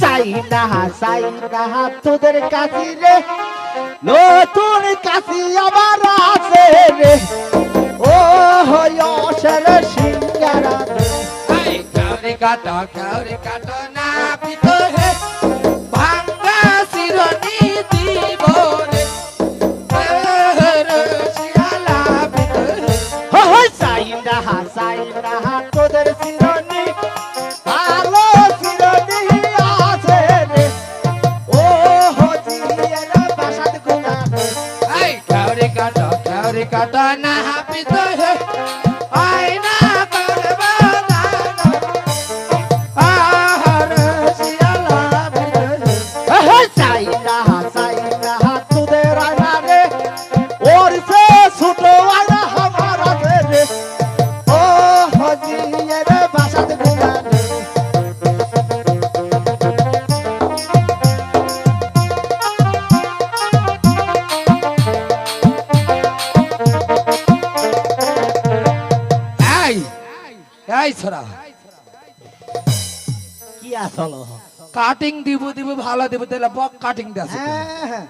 চাই না চাই না, তোদের কাছে রে। নতুন কাছে আবার আছে রে। ও হয়সের সিঙ্গারা। কাটা, কাউরে না কাটো কাটো না পিতো এই ছোড়া। কি আসলো? কাটিং দিব দিব ভালো দিব তাহলে বক কাটিং দেয় হ্যাঁ হ্যাঁ।